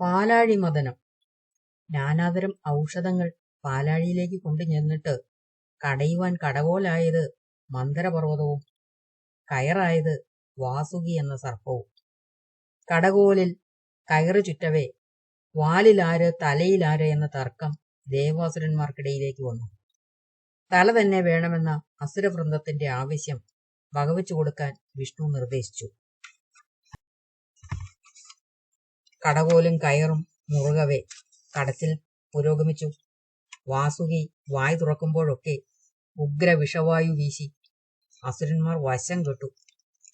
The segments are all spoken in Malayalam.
പാലാഴി മദനം. നാനാതരം ഔഷധങ്ങൾ പാലാഴിയിലേക്ക് കൊണ്ടു ചെന്നിട്ട് കടയുവാൻ കടകോലായത് മന്ദരപർവതവും കയറായത് വാസുകി എന്ന സർപ്പവും. കടകോലിൽ കയറ് ചുറ്റവേ വാലിലാര് തലയിലാര് എന്ന തർക്കം ദേവാസുരന്മാർക്കിടയിലേക്ക് വന്നു. തല തന്നെ വേണമെന്ന അസുരവൃന്ദത്തിന്റെ ആവശ്യം വകവെച്ചു കൊടുക്കാൻ വിഷ്ണു നിർദ്ദേശിച്ചു. കടകോലും കയറും മുറുകവേ. കടച്ചിൽ പുരോഗമിച്ചു. വാസുകി വായ് തുറക്കുമ്പോഴൊക്കെ ഉഗ്ര വിഷവായു വീശി. അസുരന്മാർ വശം കെട്ടു.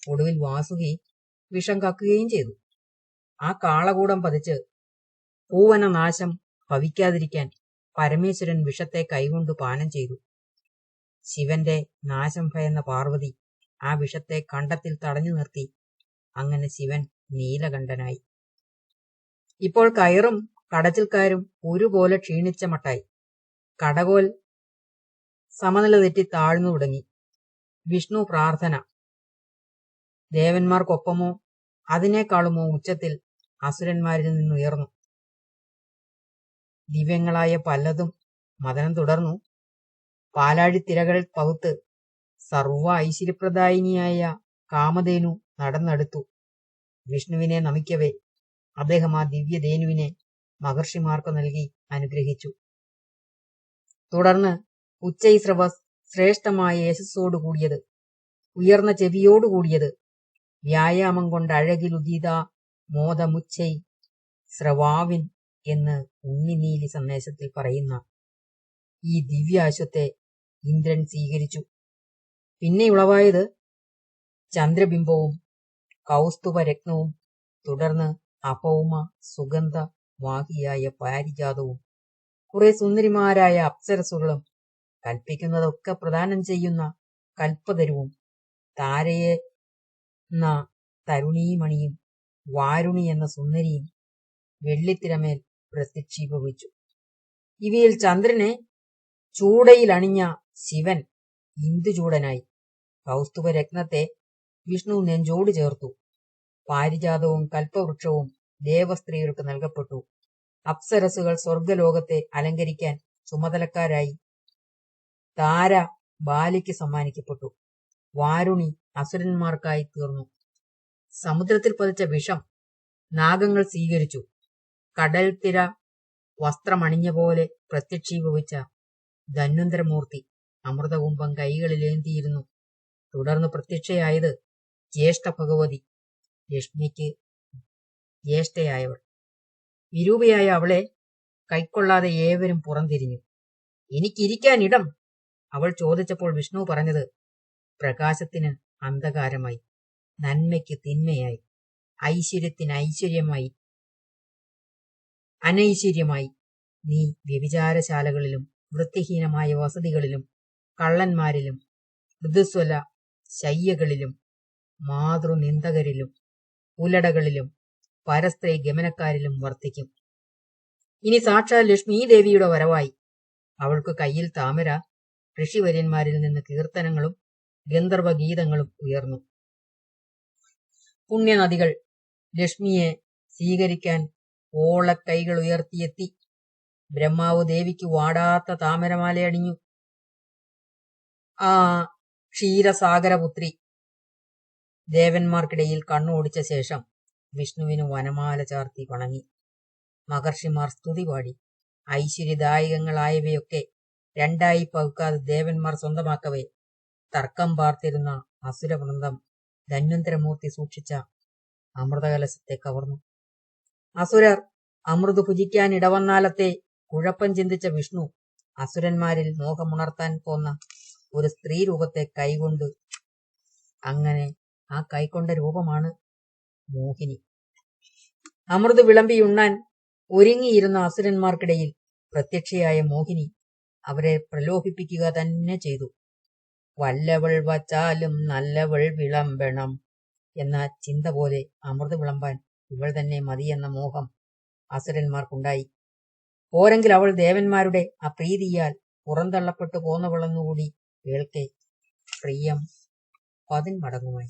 ഒടുവിൽ വാസുകി വിഷം കക്കുകയും ചെയ്തു. ആ കാളകൂടം പതിച്ച് പൂവന നാശം ഭവിക്കാതിരിക്കാൻ പരമേശ്വരൻ വിഷത്തെ കൈകൊണ്ട് പാനം ചെയ്തു. ശിവന്റെ നാശം ഭയന്ന പാർവതി ആ വിഷത്തെ കണ്ടത്തിൽ തടഞ്ഞു നിർത്തി. അങ്ങനെ ശിവൻ നീലകണ്ഠനായി. ഇപ്പോൾ കയറും കടച്ചിൽക്കാരും ഒരുപോലെ ക്ഷീണിച്ച മട്ടായി. കടകോൽ സമനില തെറ്റി താഴ്ന്നു തുടങ്ങി. വിഷ്ണു പ്രാർത്ഥന. ദേവന്മാർക്കൊപ്പമോ അതിനേക്കാളുമോ ഉച്ചത്തിൽ അസുരന്മാരിൽ നിന്നുയർന്നു. ദിവ്യങ്ങളായ പലതും മദനം തുടർന്നു. പാലാഴിത്തിരകൾ പകുത്ത് സർവ ഐശ്വര്യപ്രദായിനിയായ കാമധേനു നടന്നെടുത്തു. വിഷ്ണുവിനെ നമിക്കവേ. അദ്ദേഹം ആ ദിവ്യധേനുവിനെ മഹർഷിമാർക്ക് നൽകി അനുഗ്രഹിച്ചു. തുടർന്ന് ഉച്ചൈസ്രവസ് ശ്രേഷ്ഠമായ യശസ്സോടു കൂടിയത് ഉയർന്ന ചെവിയോടു കൂടിയത് വ്യായാമം കൊണ്ട് അഴകിലുദീത മോദമുച്ചൈ സ്രവാവിൻ എന്ന് ഉണ്ണിനീലി സന്ദേശത്തിൽ പറയുന്ന ഈ ദിവ്യാശ്വത്തെ ഇന്ദ്രൻ സ്വീകരിച്ചു. പിന്നെ ഉളവായത് ചന്ദ്രബിംബവും കൗസ്തുഭരത്നവും തുടർന്ന് അപൗമ സുഗന്ധ വാഹിയായ പാരിജാതവും കുറെ സുന്ദരിമാരായ അപ്സരസുകളും കൽപ്പിക്കുന്നതൊക്കെ പ്രദാനം ചെയ്യുന്ന കൽപ്പതരുവും താരയെ തരുണീമണിയും വാരുണി എന്ന സുന്ദരിയും വെള്ളിത്തിരമേൽ പ്രത്യക്ഷീഭവിച്ചു. ഇവയിൽ ചന്ദ്രനെ ചൂടയിൽ അണിഞ്ഞ ശിവൻ ഇന്ദുചൂടനായി കൗസ്തുഭരത്നത്തെ വിഷ്ണു നെഞ്ചോട് ചേർത്തു. പാരിജാതവും കൽപ്പവൃക്ഷവും ദേവസ്ത്രീകൾക്ക് നൽകപ്പെട്ടു. അപ്സരസുകൾ സ്വർഗലോകത്തെ അലങ്കരിക്കാൻ ചുമതലക്കാരായി താര ബാലിക്ക് സമ്മാനിക്കപ്പെട്ടു. വാരുണി അസുരന്മാർക്കായി തീർന്നു. സമുദ്രത്തിൽ പതിച്ച വിഷം നാഗങ്ങൾ സ്വീകരിച്ചു. കടൽ തിര വസ്ത്രമണിഞ്ഞ പോലെ പ്രത്യക്ഷീഭവിച്ച ധന്വന്തരമൂർത്തി അമൃതകുംഭം കൈകളിലേന്തിയിരുന്നു. തുടർന്ന് പ്രത്യക്ഷയായത് ജ്യേഷ്ഠ ഭഗവതി ലക്ഷ്മിക്ക് ജ്യേഷ്ഠയായവൾ. വിരൂപയായ അവളെ കൈക്കൊള്ളാതെ ഏവരും പുറംതിരിഞ്ഞു. എനിക്കിരിക്കാനിടം? അവൾ ചോദിച്ചപ്പോൾ വിഷ്ണു പറഞ്ഞത് പ്രകാശത്തിന് അന്ധകാരമായി നന്മയ്ക്ക് തിന്മയായി ഐശ്വര്യത്തിന് ഐശ്വര്യമായി അനൈശ്വര്യമായി. നീ വ്യഭിചാരശാലകളിലും വൃത്തിഹീനമായ വസതികളിലും കള്ളന്മാരിലും ഋതുസ്വല ശയ്യകളിലും മാതൃനിന്ദകരിലും ഉലടകളിലും പരസ്ത്രീ ഗമനക്കാരിലും വർത്തിക്കും. ഇനി സാക്ഷാൽ ലക്ഷ്മി ദേവിയുടെ വരവായി. അവൾക്ക് കയ്യിൽ താമര ഋഷിവര്യന്മാരിൽ നിന്ന് കീർത്തനങ്ങളും ഗന്ധർവ ഗീതങ്ങളും ഉയർന്നു. പുണ്യനദികൾ ലക്ഷ്മിയെ സ്വീകരിക്കാൻ ഓളക്കൈകൾ ഉയർത്തിയെത്തി. ബ്രഹ്മാവ് ദേവിക്ക് വാടാത്ത താമരമാലയണിഞ്ഞു. ആ ക്ഷീരസാഗരപുത്രി ദേവന്മാർക്കിടയിൽ കണ്ണോടിച്ച ശേഷം വിഷ്ണുവിന് വനമാല ചാർത്തി വണങ്ങി. മഹർഷിമാർ സ്തുതി പാടി. ഐശ്വര്യദായകങ്ങളായവയൊക്കെ രണ്ടായി പകുക്കാതെ ദേവന്മാർ സ്വന്തമാക്കവേ. തർക്കം പാർത്തിരുന്ന അസുരവൃന്ദം ധന്വന്തരമൂർത്തി സൂക്ഷിച്ച അമൃതകലശത്തെ കവർന്നു. അസുരർ അമൃത് ഭുജിക്കാൻ ഇടവന്നാലത്തെ കുഴപ്പം ചിന്തിച്ച വിഷ്ണു അസുരന്മാരിൽ മോഹമുണർത്താൻ പോന്ന ഒരു സ്ത്രീ രൂപത്തെ കൈകൊണ്ട് അങ്ങനെ ആ കൈക്കൊണ്ട രൂപമാണ് മോഹിനി. അമൃത് വിളമ്പിയുണ്ണാൻ ഒരുങ്ങിയിരുന്ന അസുരന്മാർക്കിടയിൽ പ്രത്യക്ഷയായ മോഹിനി അവരെ പ്രലോഭിപ്പിക്കുക തന്നെ ചെയ്തു. വല്ലവൾ വച്ചാലും നല്ലവൾ വിളമ്പണം എന്ന ചിന്ത പോലെ അമൃത് വിളമ്പാൻ ഇവൾ തന്നെ മതിയെന്ന മോഹം അസുരന്മാർക്കുണ്ടായി. പോരെങ്കിൽ അവൾ ദേവന്മാരുടെ അപ്രീതിയാൽ പുറന്തള്ളപ്പെട്ടു പോന്നവളെന്നുകൂടി കേൾക്കെ. പ്രിയം പതിന്മടങ്ങുമായി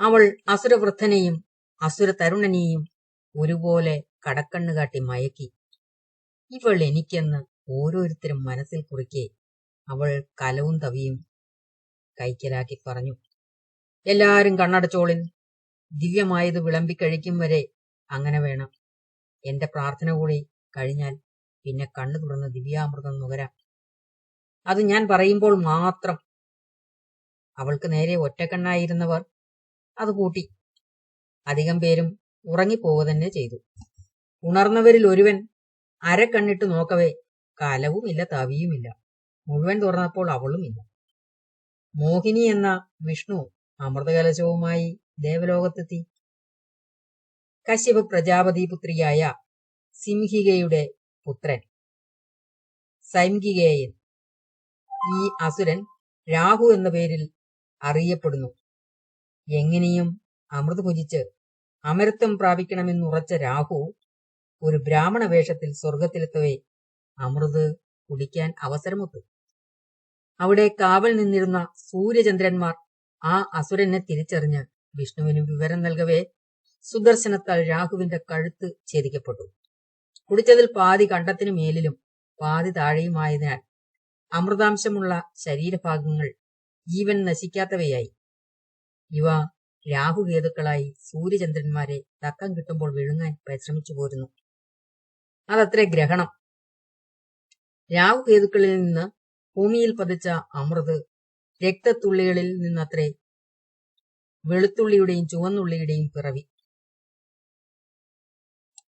അവൾ അസുരവൃദ്ധനെയും അസുര തരുണനെയും ഒരുപോലെ കടക്കണ്ണുകാട്ടി മയക്കി. ഇവൾ എനിക്കെന്ന് ഓരോരുത്തരും മനസ്സിൽ കുറിക്കെ അവൾ കലവും തവിയും കൈക്കലാക്കി പറഞ്ഞു എല്ലാരും കണ്ണടച്ചോളിൻ. ദിവ്യമായത് വിളമ്പിക്കഴിക്കും വരെ അങ്ങനെ വേണം. എന്റെ പ്രാർത്ഥന കൂടി കഴിഞ്ഞാൽ പിന്നെ കണ്ണു തുറന്ന് ദിവ്യാമൃതം നുകരാം. അത് ഞാൻ പറയുമ്പോൾ മാത്രം. അവൾക്ക് നേരെ ഒറ്റക്കണ്ണായിരുന്നവർ അത് കൂട്ടി. അധികം പേരും ഉറങ്ങിപ്പോവുക തന്നെ ചെയ്തു. ഉണർന്നവരിൽ ഒരുവൻ അരക്കണ്ണിട്ട് നോക്കവേ കലവുമില്ല തവിയുമില്ല. മുഴുവൻ തുറന്നപ്പോൾ അവളുമില്ല. മോഹിനി എന്ന വിഷ്ണു അമൃതകലശവുമായി ദേവലോകത്തെത്തി. കശ്യപ പ്രജാപതി പുത്രിയായ സിംഹികയുടെ പുത്രൻ. സൈംഗികേയൻ ഈ അസുരൻ രാഹു എന്ന പേരിൽ അറിയപ്പെടുന്നു. എങ്ങനെയും അമൃത് ഭുജിച്ച് അമരത്വം പ്രാപിക്കണമെന്നുറച്ച രാഹു ഒരു ബ്രാഹ്മണ വേഷത്തിൽ സ്വർഗത്തിലെത്തവേ അമൃത് കുടിക്കാൻ അവസരമൊത്തു. അവിടെ കാവൽ നിന്നിരുന്ന സൂര്യചന്ദ്രന്മാർ ആ അസുരനെ തിരിച്ചറിഞ്ഞ് വിഷ്ണുവിന് വിവരം നൽകവേ സുദർശനത്താൽ രാഹുവിന്റെ കഴുത്ത് ഛേദിക്കപ്പെട്ടു. കുടിച്ചതിൽ പാതി കണ്ടത്തിനു മേലിലും പാതി താഴെയുമായതിനാൽ അമൃതാംശമുള്ള ശരീരഭാഗങ്ങൾ ജീവൻ നശിക്കാത്തവയായി. ഇവ രാഹുകേതുക്കളായി സൂര്യചന്ദ്രന്മാരെ തക്കം കിട്ടുമ്പോൾ വിഴുങ്ങാൻ പരിശ്രമിച്ചു പോരുന്നു. അതത്രേ ഗ്രഹണം. രാഹുകേതുക്കളിൽ നിന്ന് ഭൂമിയിൽ പതിച്ച അമൃത് രക്തത്തുള്ളികളിൽ നിന്നത്രേ വെളുത്തുള്ളിയുടെയും ചുവന്നുള്ളിയുടെയും പിറവി.